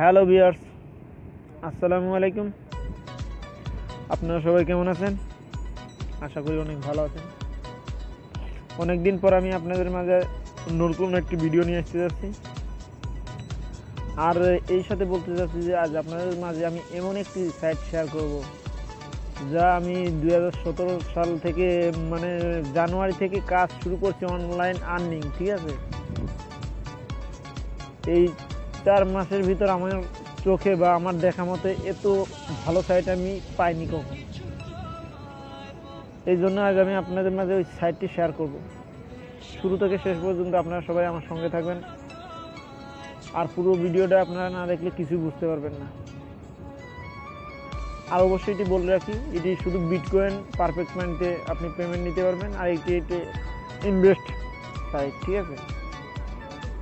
Hello বিয়ার্স আসসালামু আলাইকুম। আপনারা সবাই কেমন আছেন? আশা করি অনেক ভালো আছেন। অনেক দিন পর আমি আপনাদের মাঝে নতুন একটি ভিডিও নিয়ে আসতে যাচ্ছি। আর এই সাথে বলতে চাচ্ছি যে, আজ আপনাদের মাঝে আমি এমন একটি সাইট শেয়ার করব, যা আমি দু হাজার সতেরো সাল থেকে মানে জানুয়ারি থেকে কাজ শুরু করছি অনলাইন আর্নিং ঠিক আছে? এই চার মাসের ভিতর আমার চোখে বা আমার দেখা মতে এত ভালো সাইট আমি পাইনি কখন। এই জন্য আজ আমি আপনাদের মাঝে ওই সাইটটি শেয়ার করব। শুরু থেকে শেষ পর্যন্ত আপনারা সবাই আমার সঙ্গে থাকবেন। আর পুরো ভিডিওটা আপনারা না দেখলে কিছু বুঝতে পারবেন না। আর অবশ্যই এটি বলে রাখি, এটি শুধু বিটকয়েন পারফেক্ট মাইন্ডে আপনি পেমেন্ট নিতে পারবেন আর এটি এটি ইনভেস্ট সাইট ঠিক আছে?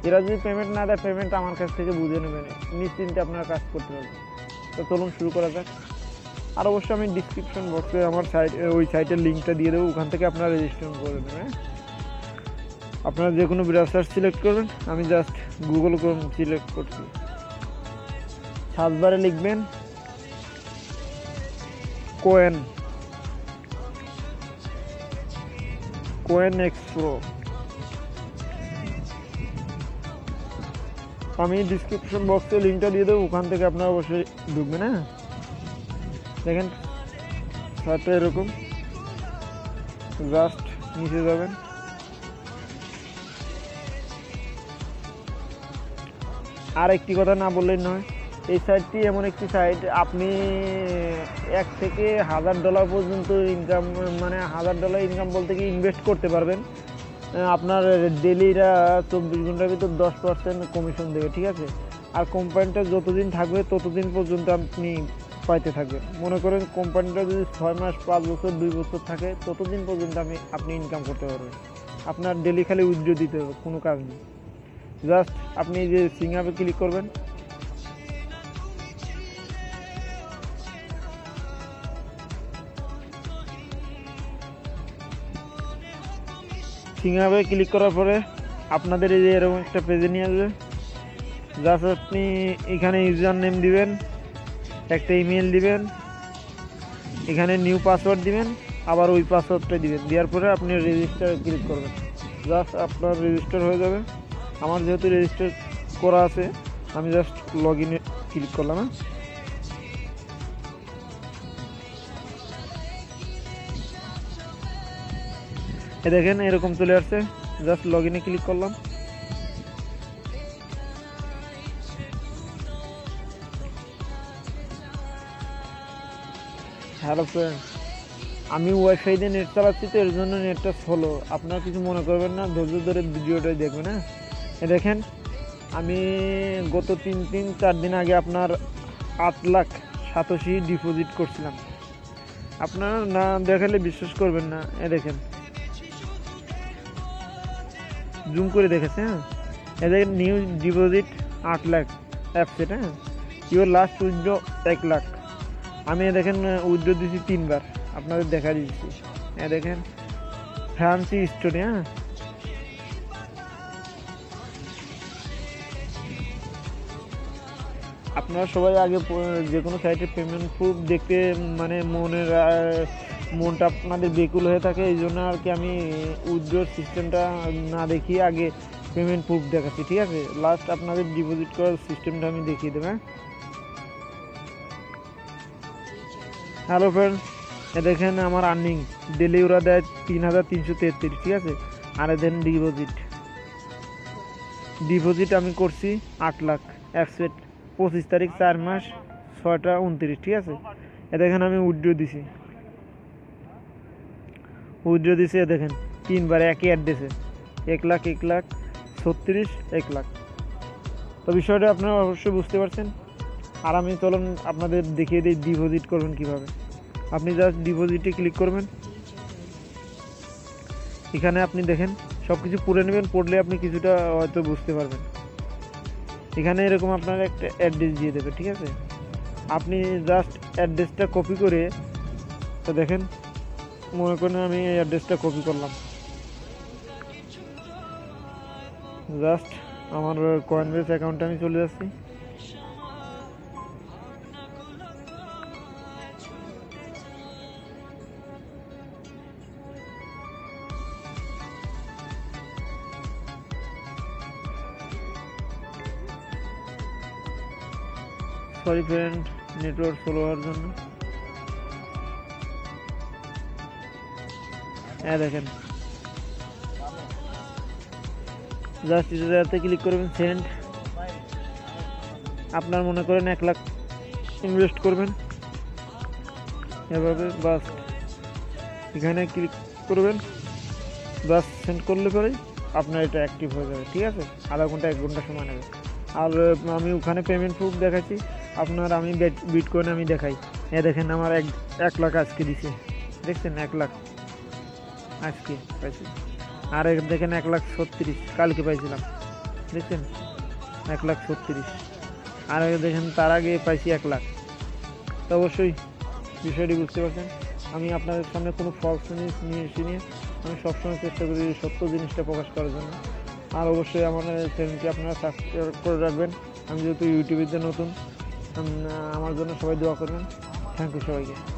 এরা যদি পেমেন্ট না দেয় পেমেন্ট আমার কাছ থেকে বুঝে নেবেন নিশ্চিন্তে আপনারা কাজ করতে পারবেন। তো চলুন শুরু করা যাক। আর অবশ্যই আমি ডিসক্রিপশন বক্সে আমার সাইট ওই সাইটের লিঙ্কটা দিয়ে দেবো। ওখান থেকে আপনারা রেজিস্ট্রেশন করে নেবেন হ্যাঁ? আপনারা যে কোনো ব্রাউজার সিলেক্ট করবেন। আমি জাস্ট গুগল ক্রোম সিলেক্ট করছি। সার্চবারে লিখবেন কোয়েন কোয়েন এক্সপ্রো আমি ডিসক্রিপশন বক্সে লিঙ্কটা দিয়ে দেবো, ওখান থেকে আপনারা অবশ্যই ঢুকবেন হ্যাঁ? দেখেন সাইটটা এরকম। জাস্ট নিচে যাবেন। আর একটি কথা না বললেই নয়, এই সাইটটি এমন একটি সাইট আপনি এক থেকে হাজার ডলার পর্যন্ত ইনকাম মানে হাজার ডলার ইনকাম বলতে কি ইনভেস্ট করতে পারবেন। আপনার ডেলিরা চব্বিশ ঘণ্টার ভিতর দশ পার্সেন্ট কমিশন দেবে, ঠিক আছে? আর কোম্পানিটা যতদিন থাকবে, ততদিন পর্যন্ত আপনি পাইতে থাকবেন। মনে করেন কোম্পানিটা যদি ছয় মাস, পাঁচ বছর, দুই বছর থাকে, ততদিন পর্যন্ত আমি আপনি ইনকাম করতে পারবেন। আপনার ডেলি খালি উইথড্র দিতে হবে, কোনো কাজ নেই। জাস্ট আপনি যে সিঙ্গাপে ক্লিক করবেন সিঙ্গাপে ক্লিক করার পরে আপনাদের এই যে এরকম একটা পেজে নিয়ে আসবে। জাস্ট আপনি এখানে ইউজার নেম দিবেন, একটা ইমেল দিবেন, এখানে নিউ পাসওয়ার্ড দিবেন, আবার ওই পাসওয়ার্ডটা দিবেন। দেওয়ার পরে আপনি রেজিস্টার ক্লিক করবেন। জাস্ট আপনার রেজিস্টার হয়ে যাবে। আমার যেহেতু রেজিস্টার করা আছে, আমি জাস্ট লগ ইনে ক্লিক করলাম হ্যাঁ? এ দেখেন, এরকম চলে আসছে। জাস্ট লগ ইনে ক্লিক করলাম। হ্যালো আমি ওয়াইফাই দিয়ে নেট চালাচ্ছি তো, এর জন্য নেটটা স্লো আপনারা কিছু মনে করবেন না, ধৈর্য ধরে ভিডিওটাই দেখবেন হ্যাঁ? এ দেখেন, আমি গত তিন তিন, চার দিন আগে আপনার আট লাখ সাতাশি ডিপোজিট করছিলাম। আপনারা না দেখালে বিশ্বাস করবেন না। এ দেখেন জুম করে দেখেছে হ্যাঁ? এ দেখেন নিউ ডিপোজিট আট লাখ অ্যাপসেট হ্যাঁ? ইউর লাস্ট উইথড্র এক লাখ। আমি দেখেন উইথড্র দিয়েছি তিনবার, আপনাদের দেখা দিচ্ছি এ দেখেন ফ্যান্সি স্টোরি হ্যাঁ? আপনারা সবাই আগে যে কোনো সাইটে পেমেন্ট প্রুফ দেখতে মানে মনের মনটা আপনাদের বেকুল হয়ে থাকে, এই জন্য আর কি আমি উইথড্র সিস্টেমটা না দেখিয়ে আগে পেমেন্ট প্রুফ দেখাচ্ছি, ঠিক আছে? লাস্ট আপনাদের ডিপোজিট করার সিস্টেমটা আমি দেখিয়ে দেবেন হ্যাঁ? হ্যালো ফ্রেন্ড এ দেখেন আমার আর্নিং ডেলি ওরা দেয় তিন হাজার তিনশো তেত্রিশ, ঠিক আছে? আর দেন ডিপোজিট ডিপোজিট আমি করছি আট লাখ একসেট পঁচিশ তারিখ, চার মাস, ছয়টা উনত্রিশ, ঠিক আছে? এ দেখেন আমি উইড্রো দিছি। উইড্রো দিছি, দেখেন, তিনবার একই অ্যাড্রেসে এক লাখ এক লাখ, ছত্রিশ, এক লাখ। তো বিষয়টা আপনারা অবশ্যই বুঝতে পারছেন। আর আমি চলুন আপনাদের দেখিয়ে দিই ডিপোজিট করবেন কীভাবে। আপনি জাস্ট ডিপোজিটে ক্লিক করবেন। এখানে আপনি দেখেন সব কিছু পড়ে নেবেন, পড়লে আপনি কিছুটা হয়তো বুঝতে পারবেন। এখানে এরকম আপনার একটা অ্যাড্রেস দিয়ে দেবে ঠিক আছে? আপনি জাস্ট অ্যাড্রেসটা কপি করে, তো দেখেন মনে করেন আমি এই অ্যাড্রেসটা কপি করলাম। জাস্ট আমার কয়েনবেস অ্যাকাউন্টে আমি চলে যাচ্ছি। সরি ফ্রেন্ড নেটওয়ার্ক স্লো হওয়ার জন্য। হ্যাঁ দেখেন। জাস্ট ক্লিক করবেন সেন্ড আপনার মনে করেন এক লাখ ইনভেস্ট করবেন। এভাবে বাস এখানে ক্লিক করবেন। বাস সেন্ড করলে পরেই আপনার এটা অ্যাক্টিভ হয়ে যাবে, ঠিক আছে? আধা ঘণ্টা, এক ঘণ্টা সময় নেবে। আর আমি ওখানে পেমেন্ট প্রুফ দেখাচ্ছি। আপনার আমি বিট কয়েন আমি দেখাই। এ দেখেন আমার এক এক লাখ আজকে দিছে। দেখছেন? এক লাখ। আজকে পাইছি। আর দেখেন এক লাখ ছত্রিশ, কালকে পাইছিলাম। দেখছেন? এক লাখ ছত্রিশ। আর দেখেন তার আগে পাইছি এক লাখ। তো অবশ্যই বিষয়টি বুঝতে পারছেন। আমি আপনাদের সামনে কোনো ফলস জিনিস নিয়ে এসে নিয়ে আমি সবসময় চেষ্টা করি সত্য জিনিসটা প্রকাশ করার জন্য। আর অবশ্যই আমার চ্যানেলটি আপনারা সাবস্ক্রাইব করে রাখবেন। আমি যেহেতু ইউটিউবেতে নতুন আমার জন্য সবাই দোয়া করবেন। থ্যাংক ইউ সবাইকে।